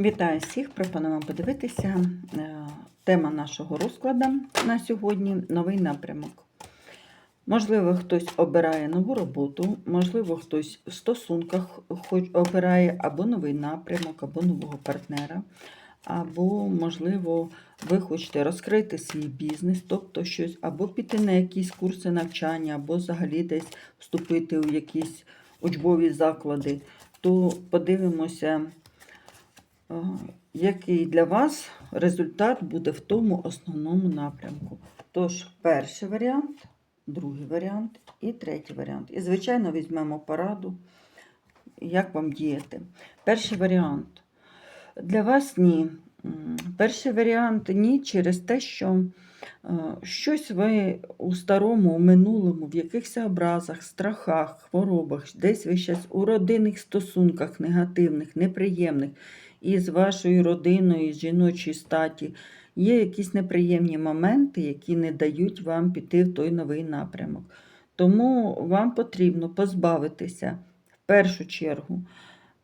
Вітаю всіх! Пропонуємо подивитися. е, Тема нашого розкладу на сьогодні новий напрямок. Можливо, хтось обирає нову роботу, можливо, хтось в стосунках обирає або новий напрямок, або нового партнера, або, можливо, ви хочете розкрити свій бізнес, тобто щось, або піти на якісь курси навчання, або взагалі десь вступити у якісь учбові заклади, то подивимося. Який для вас результат буде в тому основному напрямку. Тож, перший варіант, другий варіант і третій варіант. І, звичайно, візьмемо пораду, як вам діяти. Перший варіант. Для вас ні. Перший варіант ні через те, що е, щось ви у старому, у минулому, в якихось образах, страхах, хворобах, десь ви зараз у родинних стосунках негативних, неприємних і з вашою родиною, з жіночої статі, є якісь неприємні моменти, які не дають вам піти в той новий напрямок. Тому вам потрібно позбавитися в першу чергу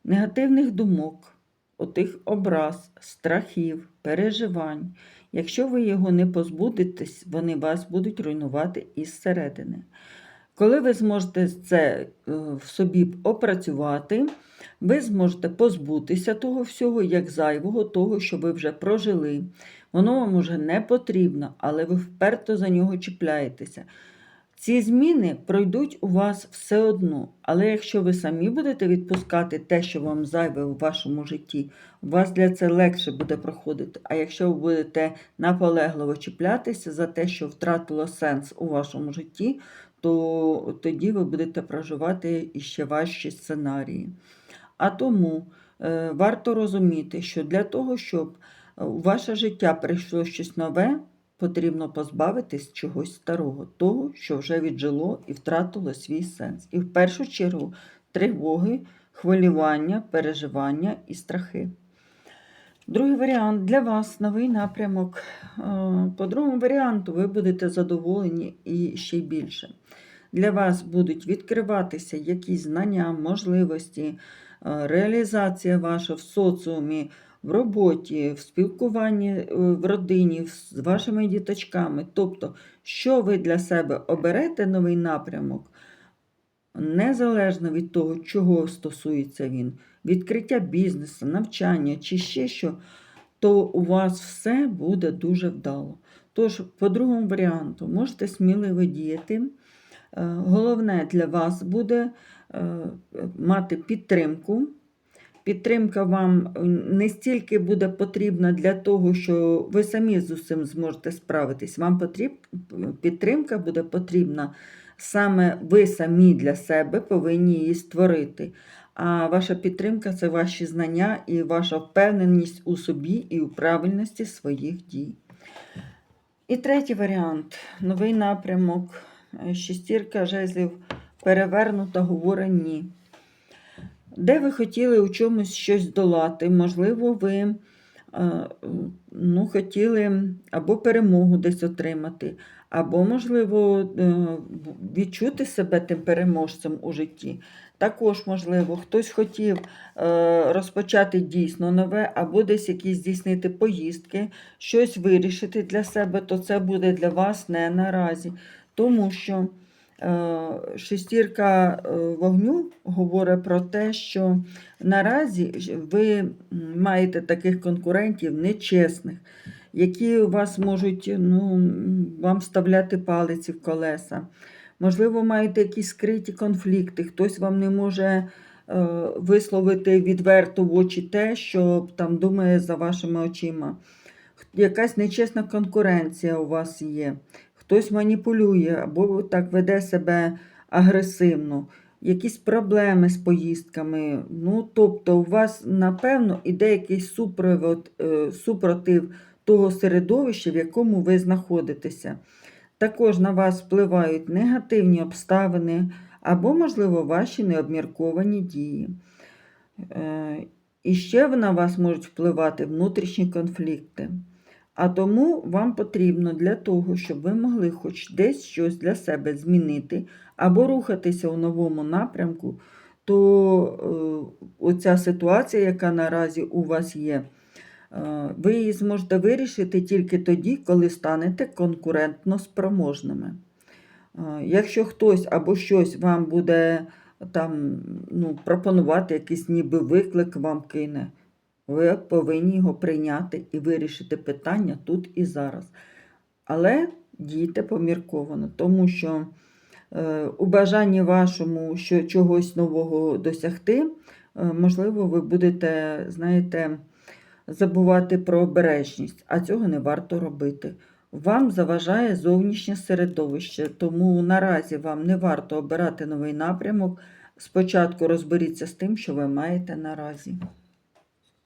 негативних думок, отих образ, страхів, переживань. Якщо ви його не позбудетесь, вони вас будуть руйнувати із середини. Коли ви зможете це е, в собі опрацювати, ви зможете позбутися того всього, як зайвого, того, що ви вже прожили. Воно вам уже не потрібно, але ви вперто за нього чіпляєтеся. Ці зміни пройдуть у вас все одно, але якщо ви самі будете відпускати те, що вам зайве у вашому житті, у вас для це легше буде проходити. А якщо ви будете наполегливо чіплятися за те, що втратило сенс у вашому житті, то тоді ви будете проживати іще важчі сценарії. А тому е, варто розуміти, що для того, щоб е, у ваше життя прийшло щось нове, потрібно позбавитись чогось старого, того, що вже віджило і втратило свій сенс. І в першу чергу тривоги, хвилювання, переживання і страхи. Другий варіант для вас новий напрямок. Е, По другому варіанту ви будете задоволені і ще більше. Для вас будуть відкриватися якісь знання, можливості, е, реалізація ваша в соціумі, в роботі, в спілкуванні е, в родині з вашими діточками. Тобто, що ви для себе оберете новий напрямок, незалежно від того, чого стосується він, відкриття бізнесу, навчання чи ще що, то у вас все буде дуже вдало. Тож, по другому варіанту, можете сміливо діяти. Е, Головне для вас буде е, мати підтримку. Підтримка вам не стільки буде потрібна для того, що ви самі з усім зможете справитись. Вам потріб... підтримка буде потрібна саме ви самі для себе повинні її створити. А ваша підтримка це ваші знання і ваша впевненість у собі і у правильності своїх дій. І третій варіант новий напрямок. Шестірка жезлів перевернута говорить. Де ви хотіли у чомусь щось долати, можливо, ви ну, хотіли або перемогу десь отримати, або, можливо, е, відчути себе тим переможцем у житті. Також, можливо, хтось хотів е, розпочати дійсно нове, або десь якісь здійснити поїздки, щось вирішити для себе, то це буде для вас не наразі. Тому що е, шестірка е, вогню говорить про те, що наразі ви маєте таких конкурентів нечесних, які у вас можуть ну, вам вставляти палиці в колеса. Можливо, маєте якісь скриті конфлікти, хтось вам не може е, висловити відверто в очі те, що там думає за вашими очима. Якась нечесна конкуренція у вас є, хтось маніпулює або так веде себе агресивно, якісь проблеми з поїздками. Ну, тобто, у вас, напевно, іде якийсь супровод, е, супротив того середовища, в якому ви знаходитеся. Також на вас впливають негативні обставини або, можливо, ваші необмірковані дії. Е, І ще на вас можуть впливати внутрішні конфлікти. А тому вам потрібно для того, щоб ви могли хоч десь щось для себе змінити або рухатися у новому напрямку, то е, оця ситуація, яка наразі у вас є, е, ви її зможете вирішити тільки тоді, коли станете конкурентно спроможними. Е, Якщо хтось або щось вам буде там, ну, пропонувати, якийсь ніби виклик вам кине, ви повинні його прийняти і вирішити питання тут і зараз. Але дійте помірковано, тому що е, у бажанні вашому що чогось нового досягти, е, можливо, ви будете, знаєте, забувати про обережність, а цього не варто робити. Вам заважає зовнішнє середовище, тому наразі вам не варто обирати новий напрямок. Спочатку розберіться з тим, що ви маєте наразі.